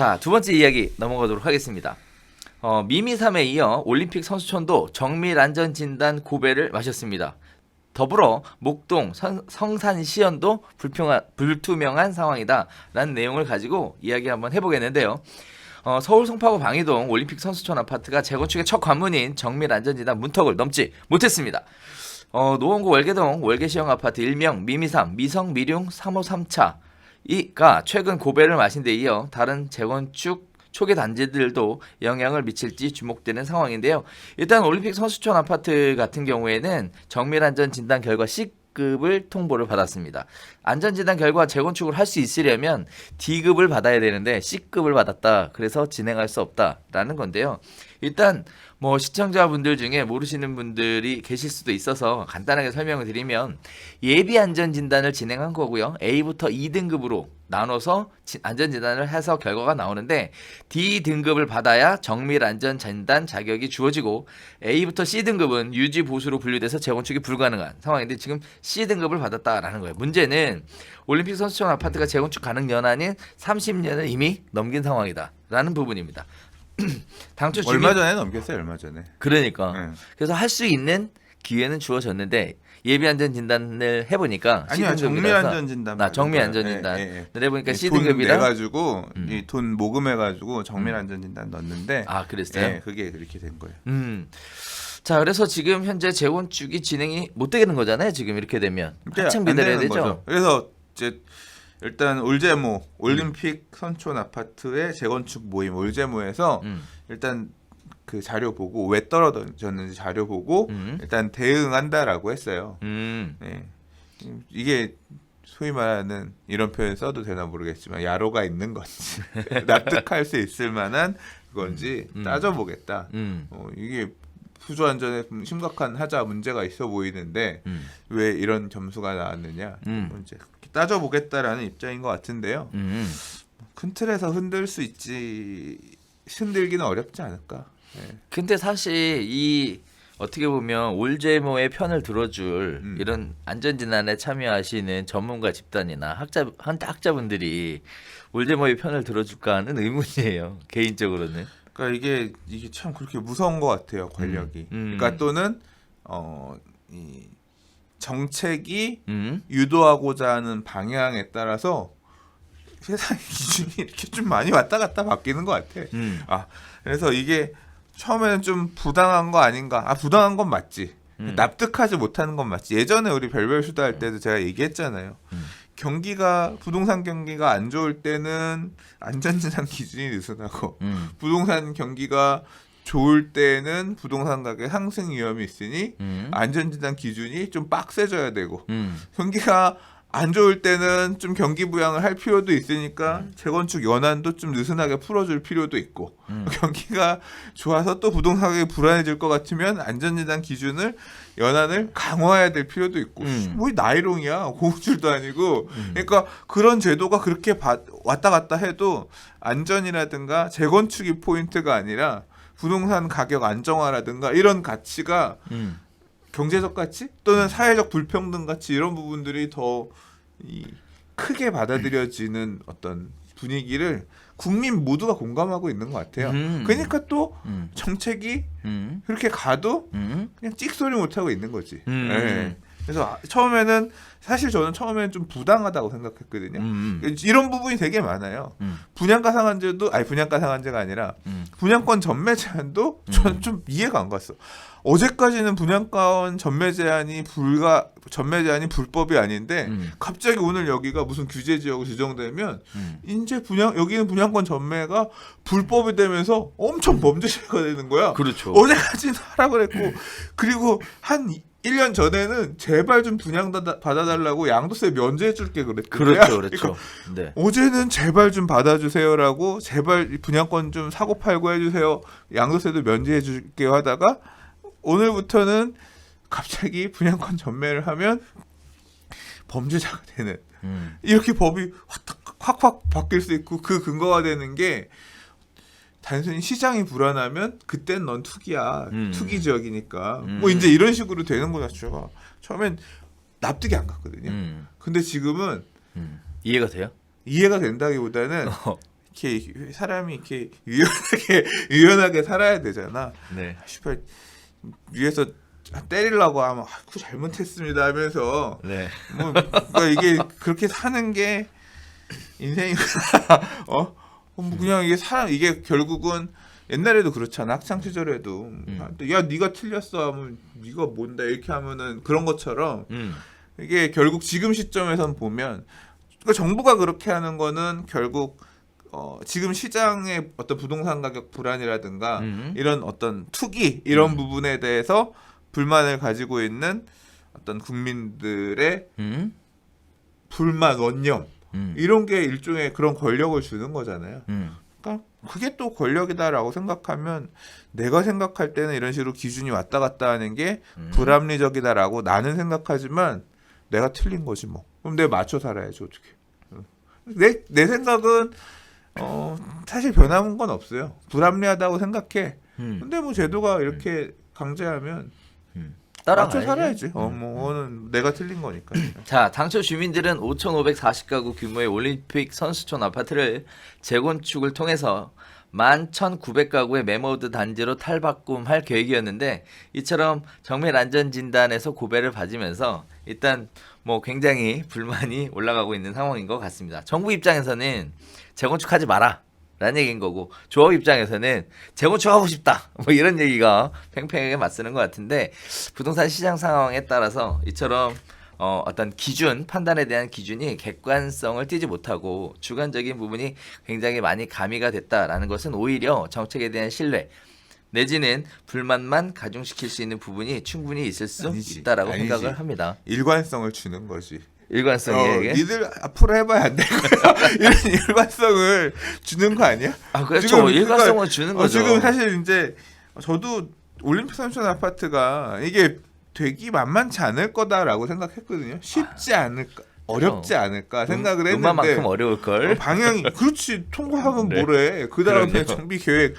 자, 두 번째 이야기 넘어가도록 하겠습니다. 어, 미미삼에 이어 올림픽 선수촌도 정밀 안전 진단 고배를 마셨습니다. 더불어 목동 선- 성산 시연도 불평한, 불투명한 상황이다 라는 내용을 가지고 이야기 한번 해보겠는데요. 어, 서울 송파구 방이동 올림픽 선수촌 아파트가 재건축의 첫 관문인 정밀 안전진단 문턱을 넘지 못했습니다. 어, 노원구 월계동 월계시형 아파트 일명 미미삼 미성 미룡 3호 3차 이가 최근 고배를 마신 데 이어 다른 재건축 초기 단지들도 영향을 미칠지 주목되는 상황인데요. 일단 올림픽 선수촌 아파트 같은 경우에는 정밀 안전 진단 결과 C급을 통보를 받았습니다. 안전 진단 결과 재건축을 할 수 있으려면 D급을 받아야 되는데 C급을 받았다. 그래서 진행할 수 없다라는 건데요. 일단 뭐 시청자분들 중에 모르시는 분들이 계실 수도 있어서 간단하게 설명을 드리면 예비 안전 진단을 진행한 거고요. A부터 2등급으로 나눠서 지- 안전 진단을 해서 결과가 나오는데 D 등급을 받아야 정밀 안전 진단 자격이 주어지고 A부터 C 등급은 유지 보수로 분류돼서 재건축이 불가능한 상황인데 지금 C 등급을 받았다라는 거예요. 문제는 올림픽 선수촌 아파트가 재건축 가능 연한인 30년을 이미 넘긴 상황이다라는 부분입니다. 당초 주민 얼마 전에 넘겼어요. 얼마 전에. 그러니까 네. 그래서 할 수 있는 기회는 주어졌는데 예비 안전 진단을 해보니까 아니야 정밀 안전 진단. 아, 정밀. 안전 예, 진단. 예, 예. 을 해보니까 이 C 돈 등급이라 내가지고 음. 이돈 모금해 가지고 정밀 안전 진단 넣었는데 아 그랬어요. 예, 그게 그렇게 된 거예요. 음. 자 그래서 지금 현재 재건축이 진행이 못 되는 거잖아요. 지금 이렇게 되면 한참 안 기다려야 되죠. 거죠. 그래서 이제 일단 올제모 올림픽 선촌 아파트의 재건축 모임 올제모에서 음. 일단 그 자료 보고 왜 떨어졌는지 자료 보고 음. 일단 대응한다라고 했어요. 음. 예. 이게 소위 말하는 이런 표현 써도 되나 모르겠지만 야로가 있는 건지 납득할 수 있을 만한 건지 음. 따져보겠다. 음. 어, 이게 부조 안전에 심각한 하자 문제가 있어 보이는데 음. 왜 이런 점수가 나왔느냐 음. 뭐 이제 따져보겠다라는 입장인 것 같은데요. 음. 큰 틀에서 흔들 수 있지 흔들기는 어렵지 않을까. 예. 근데 사실 이 어떻게 보면 올제모의 편을 들어줄 음. 이런 안전진단에 참여하시는 전문가 집단이나 학자 한- 학자분들이 올제모의 편을 들어줄까 하는 의문이에요 개인적으로는. 그러니까 이게 이게 참 그렇게 무서운 것 같아요 권력이. 음. 그러니까 또는 어이 정책이 음. 유도하고자 하는 방향에 따라서 세상 기준이 이렇게 좀 많이 왔다 갔다 바뀌는 것 같아. 음. 아 그래서 이게 처음에는 좀 부당한 거 아닌가? 아 부당한 건 맞지. 음. 납득하지 못하는 건 맞지. 예전에 우리 별별 수다 할 때도 제가 얘기했잖아요. 음. 경기가 부동산 경기가 안 좋을 때는 안전진단 기준이 느슨하고 음. 부동산 경기가 좋을 때는 부동산 가격 상승 위험이 있으니 음. 안전진단 기준이 좀 빡세져야 되고 음. 경기가 안 좋을 때는 좀 경기 부양을 할 필요도 있으니까 재건축 연한도 좀 느슨하게 풀어줄 필요도 있고 음. 경기가 좋아서 또 부동산 가격이 불안해질 것 같으면 안전진단 기준을 연한을 강화해야 될 필요도 있고 음. 뭐 나이롱이야 고무줄도 아니고 그러니까 그런 제도가 그렇게 바- 왔다 갔다 해도 안전이라든가 재건축이 포인트가 아니라 부동산 가격 안정화라든가 이런 가치가 음. 경제적 가치 또는 사회적 불평등 가치 이런 부분들이 더 이, 크게 받아들여지는 어떤 분위기를 국민 모두가 공감하고 있는 것 같아요. 음. 그러니까 또 음. 정책이 음. 그렇게 가도 음. 그냥 찍소리 못 하고 있는 거지. 음. 예. 그래서 아- 처음에는 사실 저는 처음에는 좀 부당하다고 생각했거든요. 음. 이런 부분이 되게 많아요. 음. 분양가 상한제도 아니 분양가 상한제가 아니라 음. 분양권 전매 제한도 저는 좀 이해가 안 갔어. 어제까지는 분양권 전매 제한이 불가 전매 제한이 불법이 아닌데 음. 갑자기 오늘 여기가 무슨 규제 지역으로 지정되면 음. 이제 분양 여기는 분양권 전매가 불법이 되면서 엄청 범죄자가 되는 거야. 그렇죠. 어제까지는 하라 그랬고 그리고 한 1년 전에는 제발 좀 분양 다- 받아달라고 양도세 면제해 줄게 그랬거든. 그렇죠. 그렇죠. 네. 어제는 제발 좀 받아주세요라고 제발 이 분양권 좀 사고 팔고 해주세요 양도세도 면제해 줄게요 하다가 오늘부터는 갑자기 분양권 전매를 하면 범죄자가 되는 음. 이렇게 법이 확- 확확 바뀔 수 있고 그 근거가 되는 게 단순히 시장이 불안하면 그땐 넌 투기야 음. 투기 지역이니까 음. 뭐 이제 이런 식으로 되는 거죠 처음엔 납득이 안 갔거든요 음. 근데 지금은 음. 이해가 돼요? 이해가 된다기보다는 어. 이렇게 사람이 이렇게 유연하게 유연하게 살아야 되잖아. 네. 아, 씨발 위에서 때리려고 하면 아, 그 잘못했습니다 하면서 네. 뭐 그러니까 이게 그렇게 사는 게 인생이 어? 어, 뭐 그냥 이게 사람 이게 결국은 옛날에도 그렇잖아 학창 시절에도 음. 야 네가 틀렸어 하면 네가 뭔데 이렇게 하면은 그런 것처럼 음. 이게 결국 지금 시점에선 보면 그러니까 정부가 그렇게 하는 거는 결국 어, 지금 시장의 어떤 부동산 가격 불안이라든가 음. 이런 어떤 투기 이런 음. 부분에 대해서 불만을 가지고 있는 어떤 국민들의 음. 불만 원념 음. 이런 게 일종의 그런 권력을 주는 거잖아요. 음. 그러니까 그게 또 권력이다라고 생각하면 내가 생각할 때는 이런 식으로 기준이 왔다 갔다 하는 게 음. 불합리적이다라고 나는 생각하지만 내가 틀린 거지 뭐. 그럼 내가 맞춰 살아야지 어떻게. 내 내 생각은 어 사실 변함은 건 없어요. 불합리하다고 생각해. 음. 근데 뭐 제도가 이렇게 강제하면 따라가야지. 맞춰 살아야지. 어, 음. 뭐 그거는 내가 틀린 거니까. 자, 당초 주민들은 5,540가구 규모의 올림픽 선수촌 아파트를 재건축을 통해서 11,900가구의 메모드 단지로 탈바꿈할 계획이었는데 이처럼 정밀 안전 진단에서 고배를 받으면서 일단 뭐 굉장히 불만이 올라가고 있는 상황인 것 같습니다. 정부 입장에서는 재건축하지 마라. 라는 얘기인 거고 조합 입장에서는 재건축 하고 싶다 뭐 이런 얘기가 팽팽하게 맞서는 것 같은데 부동산 시장 상황에 따라서 이처럼 어, 어떤 기준 판단에 대한 기준이 객관성을 띠지 못하고 주관적인 부분이 굉장히 많이 가미가 됐다라는 것은 오히려 정책에 대한 신뢰 내지는 불만만 가중시킬 수 있는 부분이 충분히 있을 수 아니지. 있다라고 아니지. 생각을 합니다. 일관성을 주는 거지. 일관성이에요 어, 이게. 니들 앞으로 해봐야 안될 거야. 이런 일관성을 주는 거 아니야? 아 그렇죠. 지금 일관성을 그러니까, 주는 어, 거죠. 지금 사실 이제 저도 올림픽 선수촌 아파트가 이게 되기 만만치 않을 거다라고 생각했거든요. 쉽지 않을까, 어렵지 않을까 생각을 했는데 음만큼 어려울 걸. 어, 방향이 그렇지 통과하면 네. 뭐래. 그 다음에. 정비 계획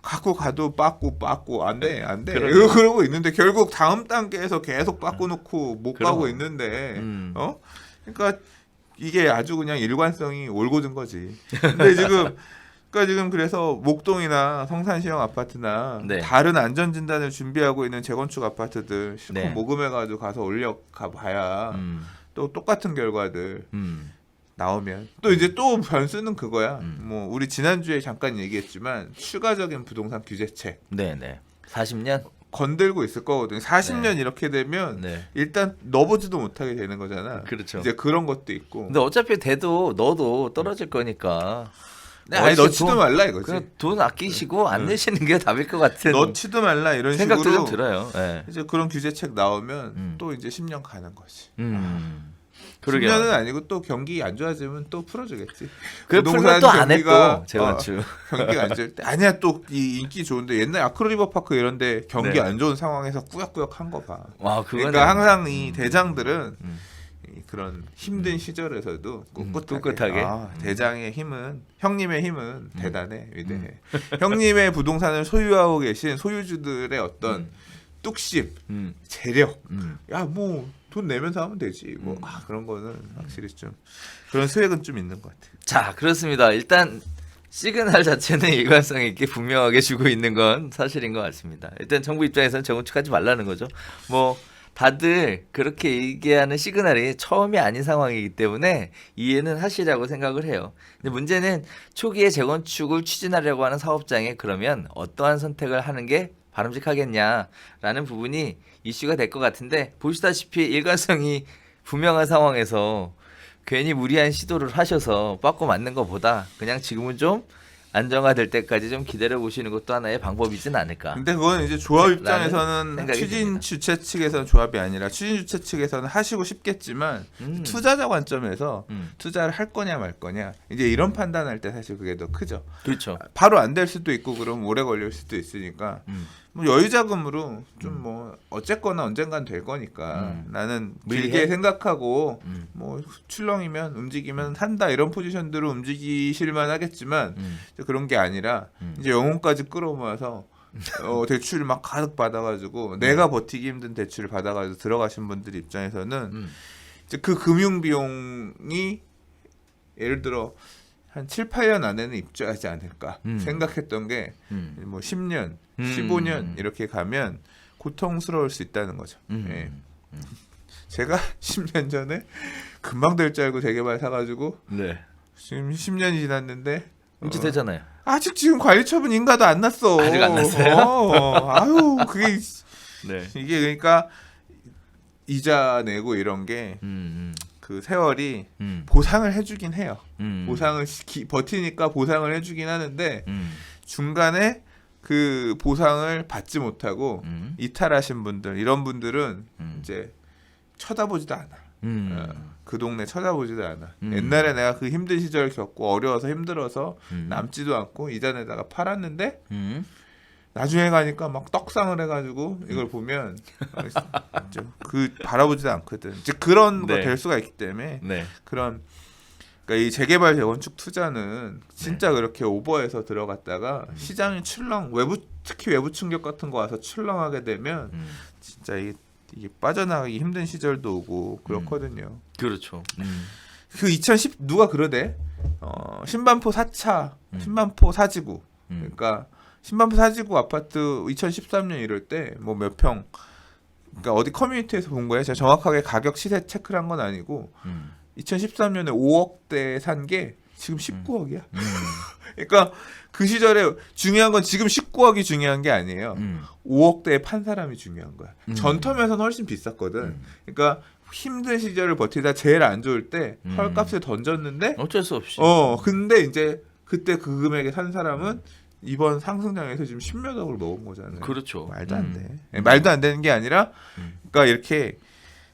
갖고 가도 빠꾸 빠꾸 안 돼, 안 돼. 그럼요. 그러고 있는데 결국 다음 단계에서 계속 빠꾸 놓고 못 그럼. 가고 있는데 음. 어? 그러니까 이게 아주 그냥 일관성이 올곧은 거지. 근데 지금 그러니까 지금 그래서 목동이나 성산시형 아파트나 네. 다른 안전 진단을 준비하고 있는 재건축 아파트들 실컷 네. 모금해가지고 가서 올려 가 봐야 음, 또 똑같은 결과들 음, 나오면 또 이제 또 변수는 그거야. 음. 뭐 우리 지난 주에 잠깐 얘기했지만 추가적인 부동산 규제책 네, 네. 40년. 건들고 있을 거거든요. 40년 이렇게 되면 네. 일단 넣어보지도 못하게 되는 거잖아. 그렇죠. 이제 그런 것도 있고. 근데 어차피 돼도 너도 떨어질 거니까. 네, 아니 넣지도 돈- 말라 이거지. 그냥 돈 아끼시고 안 응. 내시는 게 답일 것 같은 넣지도 말라 이런 생각도 식으로 좀 들어요. 네. 이제 그런 규제책 나오면 음. 또 이제 10년 가는 거지. 음. 그러게요. 10년은 아니고 또 경기 안 좋아지면 또 풀어주겠지. 그 풀면 또안해 경기가- 또 재건축. 경기가 안 좋을 때 아니야 또 이 인기 좋은데 옛날 아크로리버 파크 이런데 경기 네. 안 좋은 상황에서 꾸역꾸역 한 거 봐. 와 그거는 그러니까 항상 이 대장들은 음. 이 그런 힘든 시절에서도 음, 꿋꿋하게, 꿋꿋하게. 아, 음. 대장의 힘은 형님의 힘은 대단해 위대해 형님의 부동산을 소유하고 계신 소유주들의 어떤 음. 뚝심 음. 재력 음. 야뭐 돈 내면서 하면 되지 뭐 음. 아, 그런 거는 확실히 좀 그런 수액은 좀 있는 것 같아 자 그렇습니다. 일단 시그널 자체는 일관성 있게 분명하게 주고 있는 건 사실인 것 같습니다. 일단 정부 입장에서는 재건축하지 말라는 거죠. 뭐 다들 그렇게 얘기하는 시그널이 처음이 아닌 상황이기 때문에 이해는 하시라고 생각을 해요. 근데 문제는 초기에 재건축을 추진하려고 하는 사업장에 그러면 어떠한 선택을 하는 게 바람직하겠냐라는 부분이 이슈가 될 것 같은데 보시다시피 일관성이 분명한 상황에서 괜히 무리한 시도를 하셔서 빠꾸 맞는 것보다 그냥 지금은 좀 안정화될 때까지 좀 기다려 보시는 것도 하나의 방법이진 않을까. 근데 그건 이제 조합 입장에서는 추진. 주체 측에서는 조합이 아니라 추진 주체 측에서는 하시고 싶겠지만 음. 투자자 관점에서 음, 투자를 할 거냐 말 거냐 이제 이런 판단할 때 사실 그게 더 크죠. 그렇죠. 바로 안 될 수도 있고 그럼 오래 걸릴 수도 있으니까 음, 뭐 여유 자금으로 좀 뭐 어쨌거나 언젠간 될 거니까 음. 나는 무리해? 길게 생각하고 음, 뭐 출렁이면 움직이면 한다 이런 포지션들로 움직이실만 하겠지만 음, 이제 그런 게 아니라 음. 이제 영혼까지 끌어모아서 어, 대출을 막 가득 받아가지고 내가 버티기 힘든 대출을 받아가지고 들어가신 분들 입장에서는 음, 이제 그 금융 비용이 예를 들어 한 7, 8년 안에는 입주하지 않을까 음. 생각했던 게 음. 뭐 10년, 음. 15년 이렇게 가면 고통스러울 수 있다는 거죠. 음. 예. 제가 10년 전에 금방 될 줄 알고 재개발 사가지고 네. 지금 10년이 지났는데 임치 어, 되잖아요. 아직 지금 관리처분 인가도 안 났어. 아직 안 났어요? 어, 아유 그게 네. 이게 그러니까 이자 내고 이런 게 음. 그 세월이 음. 음. 보상을 해주긴 해요. 음. 보상을 시- 버티니까 보상을 해주긴 하는데 음. 중간에 그 보상을 받지 못하고 음. 이탈하신 분들 이런 분들은 음. 이제 쳐다보지도 않아. 음. 어, 그 동네 쳐다보지도 않아. 음. 옛날에 내가 그 힘든 시절 겪고 어려워서 힘들어서 음. 남지도 않고 이자 내다가 팔았는데 음. 나중에 가니까 막 떡상을 해가지고 이걸 보면 그 바라보지도 않거든. 이제 그런 네. 거될 수가 있기 때문에 네. 그런 그러니까 이 재개발 재건축 투자는 진짜 네. 그렇게 오버해서 들어갔다가 음. 시장이 출렁 외부 특히 외부 충격 같은 거 와서 출렁하게 되면 음. 진짜 이게, 이게 빠져나가기 힘든 시절도 오고 그렇거든요. 그렇죠. 음. 그2010 누가 그러대? 어, 신반포 4차, 음. 신반포 사지구. 음. 그러니까 신반포 사지구 아파트 2013년 이럴 때 뭐 몇 평. 그러니까 어디 커뮤니티에서 본 거예요. 제가 정확하게 가격 시세 체크를 한 건 아니고 음. 2013년에 5억대 산 게 지금 19억이야. 음. 그러니까 그 시절에 중요한 건 지금 19억이 중요한 게 아니에요. 음. 5억대에 판 사람이 중요한 거야. 음. 전텀에서는 훨씬 비쌌거든. 음. 그러니까 힘든 시절을 버티다 제일 안 좋을 때 음. 헐값에 던졌는데 어쩔 수 없이. 어 근데 이제 그때 그 금액에 산 사람은 이번 상승장에서 지금 십몇 억을 먹은 거잖아요. 그렇죠. 말도 안 음. 돼. 예, 말도 안 되는 게 아니라 음. 그러니까 이렇게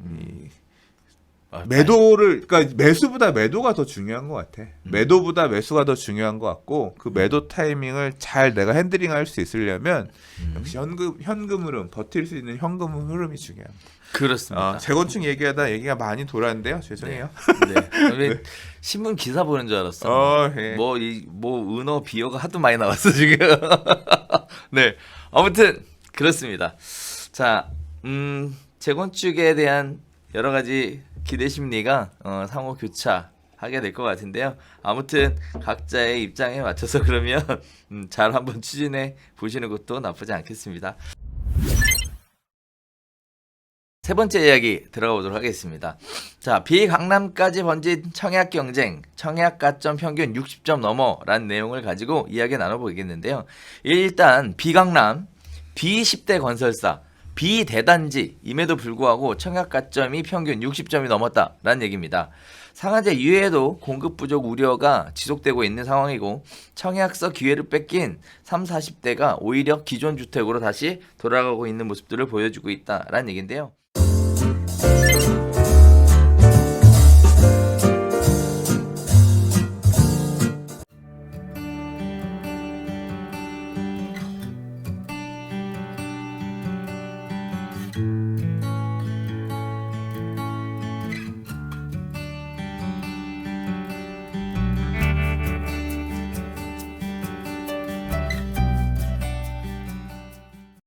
음. 이 아, 매도를 그러니까 매수보다 매도가 더 중요한 것 같아. 음. 매도보다 매수가 더 중요한 것 같고 그 매도 타이밍을 잘 내가 핸들링할 수 있으려면 음. 역시 현금 현금 흐름 버틸 수 있는 현금 흐름이 중요합니다. 그렇습니다. 아, 재건축 얘기하다 얘기가 많이 돌았는데요. 죄송해요. 네. 왜 신문 기사 보는 줄 알았어. 어, 예. 뭐이뭐 은어 비어가 하도 많이 나왔어 지금. 네. 아무튼 그렇습니다. 자, 음, 재건축에 대한 여러 가지 기대 심리가 어, 상호 교차 하게 될 것 같은데요. 아무튼 각자의 입장에 맞춰서 그러면 음, 잘 한번 추진해 보시는 것도 나쁘지 않겠습니다. 세 번째 이야기 들어가 보도록 하겠습니다. 자, 비강남까지 번진 청약 경쟁, 청약 가점 평균 60점 넘어라는 내용을 가지고 이야기 나눠보겠는데요. 일단 비강남, B10대 건설사, 비대단지임에도 불구하고 청약 가점이 평균 60점이 넘었다라는 얘기입니다. 상한제 이외에도 공급 부족 우려가 지속되고 있는 상황이고 청약서 기회를 뺏긴 3, 40대가 오히려 기존 주택으로 다시 돌아가고 있는 모습들을 보여주고 있다라는 얘기인데요.